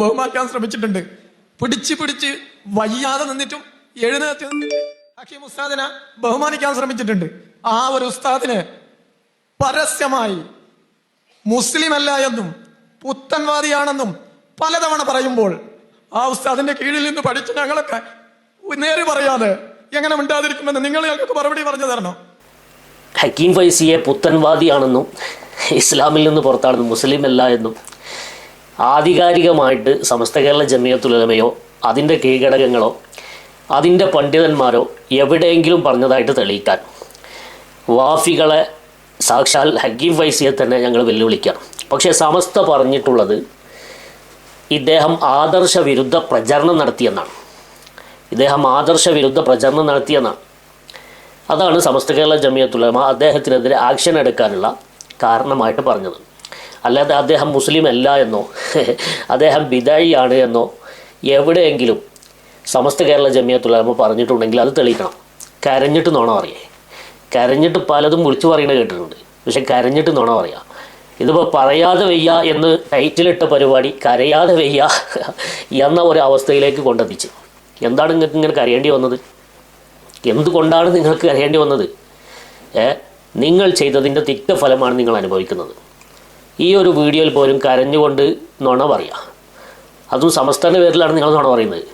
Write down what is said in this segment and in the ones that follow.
ബഹുമാനിക്കാൻ ശ്രമിച്ചിട്ടുണ്ട്. പിടിച്ച് പിടിച്ച് വയ്യാതെ നിന്നിട്ടും എഴുന്നേറ്റ് ഹക്കീം ഉസ്താദിനെ ബഹുമാനിക്കാൻ ശ്രമിച്ചിട്ടുണ്ട്. ആ ഒരു ഉസ്താദിന് പരസ്യമായി മുസ്ലിം അല്ല എന്നും പുത്തൻവാദിയാണെന്നും പലതവണ പറയുമ്പോൾ ആ ഉസ്താദിന്റെ കീഴിൽ നിന്ന് പഠിച്ച ഞങ്ങളൊക്കെ നേരെ പറയാതെ എങ്ങനെ മിണ്ടാതിരിക്കുമെന്ന് നിങ്ങൾ ഞങ്ങൾക്ക് മറുപടി പറഞ്ഞു തരണം? ഹക്കീം ഫൈസിയെ പുത്തൻവാദിയാണെന്നും ഇസ്ലാമിൽ നിന്ന് പുറത്താണെന്നും മുസ്ലിം അല്ല എന്നും ആധികാരികമായിട്ട് സമസ്ത കേരള ജമിയത്തുലമയോ അതിന്റെ കീഴടകങ്ങളോ അതിന്റെ പണ്ഡിതന്മാരോ എവിടെയെങ്കിലും പറഞ്ഞതായിട്ട് തെളിയിക്കാൻ. വാഫികളെ സാക്ഷാൽ ഹക്കീം ഫൈസിയെ തന്നെ ഞങ്ങൾ വെല്ലുവിളിക്കാം. പക്ഷേ സമസ്ത പറഞ്ഞിട്ടുള്ളത് ഇദ്ദേഹം ആദർശ വിരുദ്ധ പ്രചരണം നടത്തിയെന്നാണ്. ഇദ്ദേഹം ആദർശ വിരുദ്ധ പ്രചരണം നടത്തിയെന്നാണ്. അതാണ് സമസ്ത കേരള ജമിയത്തുലമ അദ്ദേഹത്തിനെതിരെ ആക്ഷൻ എടുക്കാനുള്ള കാരണമായിട്ട് പറഞ്ഞത്. അല്ലാതെ അദ്ദേഹം മുസ്ലിം അല്ല എന്നോ? അദ്ദേഹം ബിദായിയാണ് എന്നോ? എവിടെയെങ്കിലും സമസ്ത കേരള ജമിയത്തുലമ പറഞ്ഞിട്ടുണ്ടെങ്കിൽ അത് തെളിയിക്കണം. കരഞ്ഞിട്ട് നോണം അറിയേ കരഞ്ഞിട്ട് പലതും വിളിച്ചു പറയുന്നത് കേട്ടിട്ടുണ്ട്. പക്ഷെ കരഞ്ഞിട്ട് നോണം അറിയാം ഇതിപ്പോൾ പറയാതെ വയ്യ എന്ന് ടൈറ്റിലിട്ട പരിപാടി കരയാതെ വയ്യ എന്ന ഒരു അവസ്ഥയിലേക്ക് കൊണ്ടെത്തിച്ചു. എന്താണ് നിങ്ങൾക്ക് ഇങ്ങനെ കരയേണ്ടി വന്നത്? എന്തുകൊണ്ടാണ് നിങ്ങൾക്ക് കരയേണ്ടി വന്നത്? നിങ്ങൾ ചെയ്തതിന്റെ തിക്തഫലമാണ് നിങ്ങൾ അനുഭവിക്കുന്നത്. ഈ ഒരു വീഡിയോയിൽ പോലും കരഞ്ഞുകൊണ്ട് നുണ പറയാം. അതും സമസ്തന്റെ പേരിലാണ് നിങ്ങൾ നുണ പറയുന്നത്.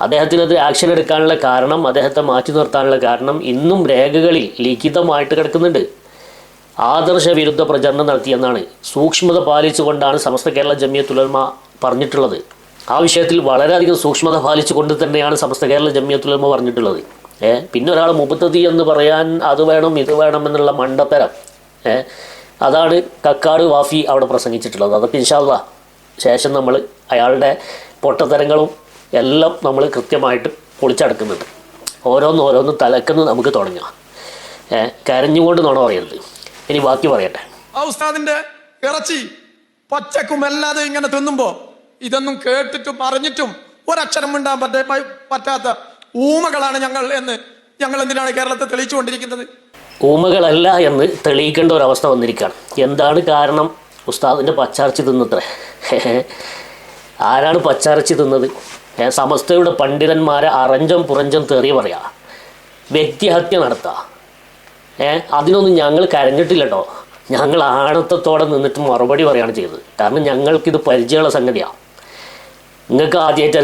അദ്ദേഹത്തിനെതിരെ ആക്ഷൻ എടുക്കാനുള്ള കാരണം അദ്ദേഹത്തെ മാറ്റി നിർത്താനുള്ള കാരണം ഇന്നും രേഖകളിൽ ലിഖിതമായിട്ട് കിടക്കുന്നുണ്ട്. ആദർശ വിരുദ്ധ പ്രചരണം നടത്തിയെന്നാണ് സൂക്ഷ്മത പാലിച്ചുകൊണ്ടാണ് സമസ്ത കേരള ജമിയത്തുലമ പറഞ്ഞിട്ടുള്ളത്. ആ വിഷയത്തിൽ വളരെയധികം സൂക്ഷ്മത പാലിച്ചുകൊണ്ട് തന്നെയാണ് സമസ്ത കേരള ജമിയത്തുലമ പറഞ്ഞിട്ടുള്ളത്. ഏഹ് പിന്നെ ഒരാൾ മുപ്പത്തതി എന്ന് പറയാൻ അത് വേണം ഇത് വേണം എന്നുള്ള മണ്ടത്തരം. ഏ അതാണ് കക്കാട് വാഫി അവിടെ പ്രസംഗിച്ചിട്ടുള്ളത്. അതൊക്കെ ഇൻഷാല്ല ശേഷം നമ്മൾ അയാളുടെ പൊട്ടത്തരങ്ങളും എല്ലാം നമ്മൾ കൃത്യമായിട്ട് പൊളിച്ചടക്കുന്നുണ്ട് ഓരോന്ന് ഓരോന്ന് തലക്കുന്ന് നമുക്ക് തുടങ്ങാം. കരഞ്ഞുകൊണ്ട് നുണ പറയരുത്. ഇനി ബാക്കി പറയട്ടെ. ഉസ്താദിന്റെ ഇറച്ചി പച്ചക്കും അല്ലാതെ ഇങ്ങനെ തിന്നുമ്പോ ഇതൊന്നും കേട്ടിട്ടും അറിഞ്ഞിട്ടും ഒരക്ഷരം മിണ്ടാൻ പറ്റാത്ത ഊമകളാണ് ഞങ്ങൾ എന്ന് ഞങ്ങൾ എന്തിനാണ് കേരളത്തെ തെളിയിച്ചുകൊണ്ടിരിക്കുന്നത്? ഊമകളല്ല എന്ന് തെളിയിക്കേണ്ട ഒരവസ്ഥ വന്നിരിക്കുകയാണ്. എന്താണ് കാരണം? ഉസ്താദിന്റെ പച്ചാർച്ചി തിന്നത്രേ. ആരാണ് പച്ചാർച്ചി തിന്നത്? സമസ്തയുടെ പണ്ഡിതന്മാരെ അറഞ്ചം പുറഞ്ചം തെറി പറയാ. വ്യക്തിഹത്യ നടത്തുക ഏ അതിനൊന്നും ഞങ്ങൾ കരഞ്ഞിട്ടില്ല കേട്ടോ ഞങ്ങൾ ആണത്തത്തോടെ നിന്നിട്ട് മറുപടി പറയുകയാണ് ചെയ്തത്. കാരണം ഞങ്ങൾക്കിത് പരിചയമുള്ള സംഗതിയാണ് നിങ്ങൾക്ക് ആദ്യമായിട്ട്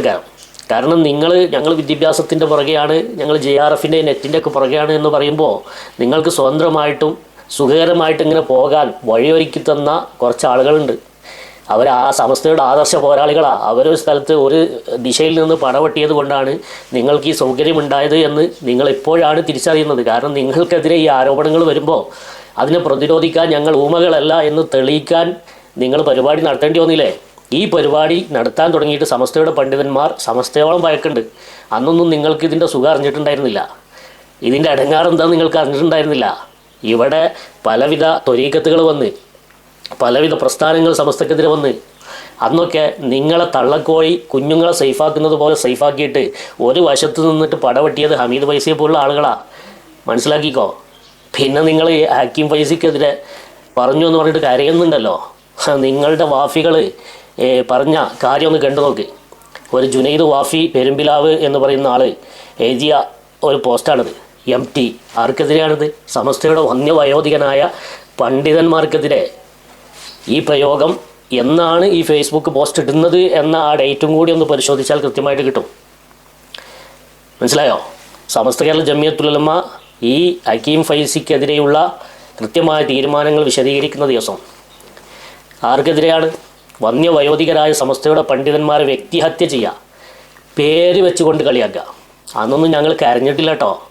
കാരണം നിങ്ങൾ ഞങ്ങൾ വിദ്യാഭ്യാസത്തിന്റെ പുറകെയാണ് ഞങ്ങൾ ജെ ആർ എഫിന്റെ നെറ്റിന്റെ ഒക്കെ പുറകെയാണ് എന്ന് പറയുമ്പോൾ നിങ്ങൾക്ക് സ്വതന്ത്രമായിട്ടും സുഖകരമായിട്ട് ഇങ്ങനെ പോകാൻ വഴിയൊരുക്കി തന്ന കുറച്ച് ആളുകളുണ്ട് അവർ ആ സമസ്തയുടെ ആദർശ പോരാളികളാണ് അവരൊരു സ്ഥലത്ത് ഒരു ദിശയിൽ നിന്ന് പടവെട്ടിയത് കൊണ്ടാണ് നിങ്ങൾക്ക് ഈ സൗകര്യമുണ്ടായത് എന്ന് നിങ്ങൾ ഇപ്പോഴാണ് തിരിച്ചറിയുന്നത്. കാരണം നിങ്ങൾക്കെതിരെ ഈ ആരോപണങ്ങൾ വരുമ്പോൾ അതിനെ പ്രതിരോധിക്കാൻ ഞങ്ങൾ ഊമകളല്ല എന്ന് തെളിയിക്കാൻ നിങ്ങൾ പരിപാടി നടത്തേണ്ടി വന്നില്ലേ? ഈ പരിപാടി നടത്താൻ തുടങ്ങിയിട്ട് സമസ്തയുടെ പണ്ഡിതന്മാർ സമസ്തയോളം ഭയക്കുണ്ട് അന്നൊന്നും നിങ്ങൾക്ക് ഇതിന്റെ സുഖം അറിഞ്ഞിട്ടുണ്ടായിരുന്നില്ല. ഇതിന്റെ അടങ്ങാറെന്താ നിങ്ങൾക്ക് അറിഞ്ഞിട്ടുണ്ടായിരുന്നില്ല. ഇവിടെ പലവിധ തൊരീക്കത്തുകൾ വന്ന് പലവിധ പ്രസ്ഥാനങ്ങൾ സമസ്തക്കെതിരെ വന്ന് അന്നൊക്കെ നിങ്ങളെ തള്ളക്കോഴി കുഞ്ഞുങ്ങളെ സേഫാക്കുന്നത് പോലെ സേഫാക്കിയിട്ട് ഒരു വശത്ത് നിന്നിട്ട് പടവെട്ടിയത് ഹമീദ് പൈസയെ പോലുള്ള ആളുകളാ. മനസ്സിലാക്കിക്കോ? പിന്നെ നിങ്ങൾ ഹക്കീം പൈസയ്ക്കെതിരെ പറഞ്ഞു എന്ന് പറഞ്ഞിട്ട് കരയുന്നുണ്ടല്ലോ. നിങ്ങളുടെ വാഫികൾ പറഞ്ഞ കാര്യം ഒന്ന് കണ്ടു നോക്ക്. ഒരു ജുനൈദ് വാഫി പെരുമ്പിലാവ് എന്ന് പറയുന്ന ആൾ എഴുതിയ ഒരു പോസ്റ്റാണിത്. M T. ആർക്കെതിരെയാണിത്? സമസ്തയുടെ വന്യവയോധികനായ പണ്ഡിതന്മാർക്കെതിരെ. ഈ പ്രയോഗം എന്നാണ് ഈ ഫേസ്ബുക്ക് പോസ്റ്റ് ഇടുന്നത് എന്ന ആ ഡേറ്റും കൂടി ഒന്ന് പരിശോധിച്ചാൽ കൃത്യമായിട്ട് കിട്ടും. മനസ്സിലായോ? സമസ്ത കേരള ജമിയത്തുലമ ഈ ഹക്കീം ഫൈസിക്കെതിരെയുള്ള കൃത്യമായ തീരുമാനങ്ങൾ വിശദീകരിക്കുന്ന ദിവസം. ആർക്കെതിരെയാണ്? വന്യവയോധികരായ സമസ്തയുടെ പണ്ഡിതന്മാരെ വ്യക്തിഹത്യ ചെയ്യുക പേര് വെച്ചുകൊണ്ട് കളിയാക്കുക. അന്നൊന്നും ഞങ്ങൾ കരഞ്ഞിട്ടില്ല കേട്ടോ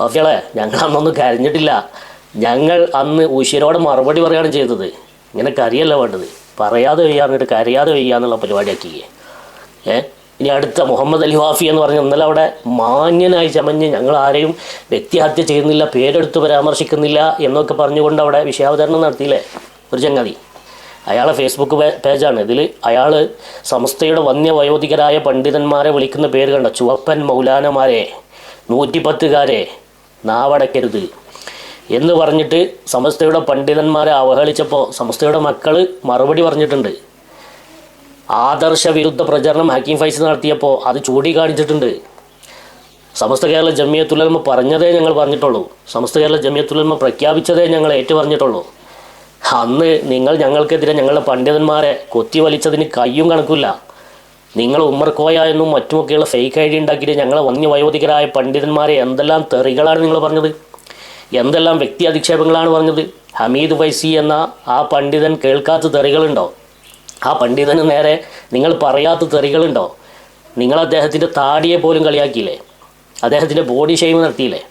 ഓക്കെ ഞങ്ങൾ അന്നൊന്നും കരഞ്ഞിട്ടില്ല. ഞങ്ങൾ അന്ന് ഉശിരോടെ മറുപടി പറയുകയാണ് ചെയ്തത്. ഇങ്ങനെ കറിയല്ല വേണ്ടത്. പറയാതെ വയ്യാന്നിട്ട് കരയാതെ വയ്യാന്നുള്ള പരിപാടിയാക്കിയേ. ഏ? ഇനി അടുത്ത മുഹമ്മദ് അലി വാഫി എന്ന് പറഞ്ഞ ഇന്നലെ അവിടെ മാന്യനായി ചമഞ്ഞ് ഞങ്ങൾ ആരെയും വ്യക്തിഹത്യ ചെയ്യുന്നില്ല പേരെടുത്ത് പരാമർശിക്കുന്നില്ല എന്നൊക്കെ പറഞ്ഞുകൊണ്ട് അവിടെ വിഷയാവതരണം നടത്തിയില്ലേ? ഒരു ചങ്ങാതി. അയാളെ ഫേസ്ബുക്ക് പേജാണ് ഇതിൽ അയാൾ സംസ്ഥയുടെ വന്യവയോധികരായ പണ്ഡിതന്മാരെ വിളിക്കുന്ന പേര് കണ്ട? ചുവപ്പൻ മൗലാനമാരെ നൂറ്റിപ്പത്തുകാരെ നാവടക്കരുത് എന്ന് പറഞ്ഞിട്ട് സമസ്തയുടെ പണ്ഡിതന്മാരെ അവഹേളിച്ചപ്പോൾ സമസ്തയുടെ മക്കൾ മറുപടി പറഞ്ഞിട്ടുണ്ട്. ആദർശ വിരുദ്ധ പ്രചരണം ഹക്കീം ഫൈസ് നടത്തിയപ്പോൾ അത് ചൂണ്ടിക്കാണിച്ചിട്ടുണ്ട്. സമസ്ത കേരള ജമിയത്തുലമ പറഞ്ഞതേ ഞങ്ങൾ പറഞ്ഞിട്ടുള്ളൂ. സമസ്ത കേരള ജമിയത്തുലമ പ്രഖ്യാപിച്ചതേ ഞങ്ങൾ ഏറ്റു പറഞ്ഞിട്ടുള്ളൂ അന്ന് നിങ്ങൾ ഞങ്ങൾക്കെതിരെ ഞങ്ങളുടെ പണ്ഡിതന്മാരെ കൊത്തി വലിച്ചതിന് കയ്യും കണക്കില്ല. നിങ്ങൾ ഉമ്മർക്കോയ കോയ എന്നും മറ്റുമൊക്കെയുള്ള ഫേക്ക് ഐ ഡി ഉണ്ടാക്കിയിട്ട് ഞങ്ങളെ വന്യവയോധികരായ പണ്ഡിതന്മാരെ എന്തെല്ലാം തെറികളാണ് നിങ്ങൾ പറഞ്ഞത്? എന്തെല്ലാം വ്യക്തി അധിക്ഷേപങ്ങളാണ് പറഞ്ഞത്? ഹമീദ് വൈസി എന്ന ആ പണ്ഡിതൻ കേൾക്കാത്ത തെറികളുണ്ടോ? ആ പണ്ഡിതന് നേരെ നിങ്ങൾ പറയാത്ത തെറികളുണ്ടോ? നിങ്ങൾ അദ്ദേഹത്തിന്റെ താടിയെ പോലും കളിയാക്കിയില്ലേ? അദ്ദേഹത്തിന്റെ ബോഡി ഷെയിം നടത്തിയില്ലേ?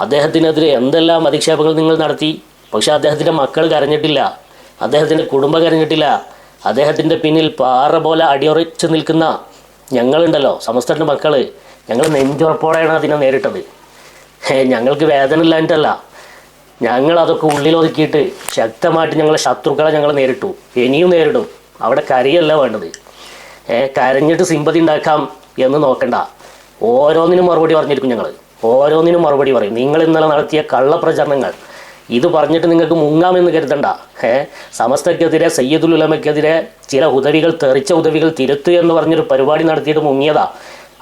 അദ്ദേഹത്തിനെതിരെ എന്തെല്ലാം അധിക്ഷേപങ്ങൾ നിങ്ങൾ നടത്തി? പക്ഷെ അദ്ദേഹത്തിന്റെ മക്കൾ കരഞ്ഞിട്ടില്ല. അദ്ദേഹത്തിന്റെ കുടുംബം കരഞ്ഞിട്ടില്ല. അദ്ദേഹത്തിന്റെ പിന്നിൽ പാറ പോലെ അടിയുറച്ച് നിൽക്കുന്ന ഞങ്ങളുണ്ടല്ലോ സമസ്തന്റെ മക്കൾ ഞങ്ങൾ നെഞ്ചുറപ്പോടെയാണ് അതിനെ നേരിട്ടത്. ഞങ്ങൾക്ക് വേദന ഇല്ലാഞ്ഞിട്ടല്ല. ഞങ്ങൾ അതൊക്കെ ഉള്ളിലൊതുക്കിയിട്ട് ശക്തമായിട്ട് ഞങ്ങളെ ശത്രുക്കളെ ഞങ്ങൾ നേരിട്ടു. ഇനിയും നേരിടും. അവിടെ കരയല്ല വേണ്ടത്. കരഞ്ഞിട്ട് സിമ്പതി ഉണ്ടാക്കാം എന്ന് നോക്കണ്ട. ഓരോന്നിനും മറുപടി പറഞ്ഞിരിക്കും ഞങ്ങൾ ഓരോന്നിനും മറുപടി പറയും. നിങ്ങൾ ഇന്നലെ നടത്തിയ കള്ളപ്രചരണങ്ങൾ ഇത് പറഞ്ഞിട്ട് നിങ്ങൾക്ക് മുങ്ങാമെന്ന് കരുതണ്ട. ഏ സമസ്തക്കെതിരെ സയ്യദുൽ ഉലമയ്ക്കെതിരെ ചില ഉദവികൾ തെറിച്ച ഉദവികൾ തിരുത്തു എന്ന് പറഞ്ഞൊരു പരിപാടി നടത്തിയിട്ട് മുങ്ങിയതാ.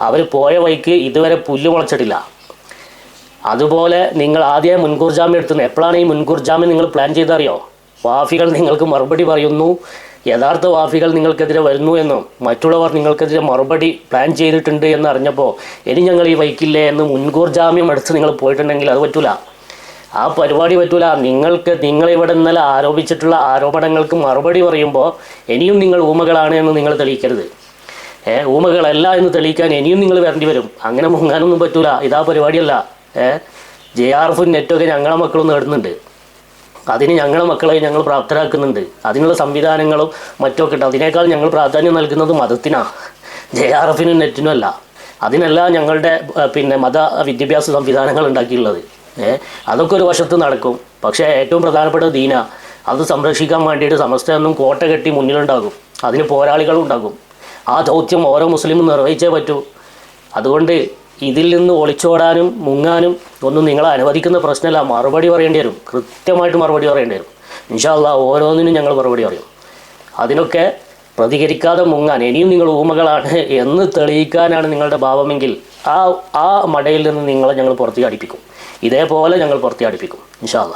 അവർ പോയ വഴിക്ക് ഇതുവരെ പുല്ല് മുളച്ചിട്ടില്ല. അതുപോലെ നിങ്ങൾ ആദ്യം മുൻകൂർ ജാമ്യം എടുത്തുന്നത് എപ്പോഴാണ് ഈ മുൻകൂർ ജാമ്യം നിങ്ങൾ പ്ലാൻ ചെയ്തറിയോ വാഫികൾ നിങ്ങൾക്ക് മറുപടി പറയുന്നു. യഥാർത്ഥ വാഫികൾ നിങ്ങൾക്കെതിരെ വരുന്നു എന്നും മറ്റുള്ളവർ നിങ്ങൾക്കെതിരെ മറുപടി പ്ലാൻ ചെയ്തിട്ടുണ്ട് എന്ന് അറിഞ്ഞപ്പോൾ ഇനി ഞങ്ങൾ ഈ വൈക്കില്ലേ എന്ന് മുൻകൂർ ജാമ്യം എടുത്ത് നിങ്ങൾ പോയിട്ടുണ്ടെങ്കിൽ അത് പറ്റൂല. ആ പരിപാടി പറ്റൂല. നിങ്ങൾക്ക് നിങ്ങളിവിടെ ഇന്നലെ ആരോപിച്ചിട്ടുള്ള ആരോപണങ്ങൾക്ക് മറുപടി പറയുമ്പോൾ ഇനിയും നിങ്ങൾ ഊമകളാണ് എന്ന് നിങ്ങൾ തെളിയിക്കരുത്. ഏ ഊമകളല്ല എന്ന് തെളിയിക്കാൻ ഇനിയും നിങ്ങൾ വരേണ്ടി വരും. അങ്ങനെ മുങ്ങാനൊന്നും പറ്റൂല. ഇതാ പരിപാടിയല്ല. ഏ ജെ ആർ എഫും നെറ്റൊക്കെ ഞങ്ങളെ മക്കളും നേടുന്നുണ്ട്. അതിന് ഞങ്ങളെ മക്കളെ ഞങ്ങൾ പ്രാപ്തരാക്കുന്നുണ്ട്. അതിനുള്ള സംവിധാനങ്ങളും മറ്റൊക്കെ ഉണ്ട്. അതിനേക്കാൾ ഞങ്ങൾ പ്രാധാന്യം നൽകുന്നത് മതത്തിനാണ് ജെ ആർ എഫിനും നെറ്റിനും അല്ല. അതിനെല്ലാം ഞങ്ങളുടെ പിന്നെ മത വിദ്യാഭ്യാസ സംവിധാനങ്ങൾ ഉണ്ടാക്കിയുള്ളത്. ഏ അതൊക്കെ ഒരു വശത്ത് നടക്കും. പക്ഷേ ഏറ്റവും പ്രധാനപ്പെട്ട ദീന. അത് സംരക്ഷിക്കാൻ വേണ്ടിയിട്ട് സമസ്തയൊന്നും കോട്ട കെട്ടി മുന്നിലുണ്ടാകും. അതിന് പോരാളികളും ഉണ്ടാകും. ആ ദൗത്യം ഓരോ മുസ്ലിമും നിർവഹിച്ചേ പറ്റൂ. അതുകൊണ്ട് ഇതിൽ നിന്ന് ഒളിച്ചോടാനും മുങ്ങാനും ഒന്നും നിങ്ങളെ അനുവദിക്കുന്ന പ്രശ്നമല്ല. മറുപടി പറയേണ്ടി വരും. കൃത്യമായിട്ട് മറുപടി പറയേണ്ടി വരും. ഇൻഷാല്ല ഓരോന്നിനും ഞങ്ങൾ മറുപടി പറയും. അതിനൊക്കെ പ്രതികരിക്കാതെ മുങ്ങാൻ ഇനിയും നിങ്ങൾ ഊമകളാണ് എന്ന് തെളിയിക്കാനാണ് നിങ്ങളുടെ ഭാവമെങ്കിൽ ആ ആ മടയിൽ നിന്ന് നിങ്ങളെ ഞങ്ങൾ പുറത്തേക്ക് അടിപ്പിക്കും. ഇതേപോലെ ഞങ്ങൾ പുറത്തേക്ക് അടുപ്പിക്കും ഇൻഷാല്ല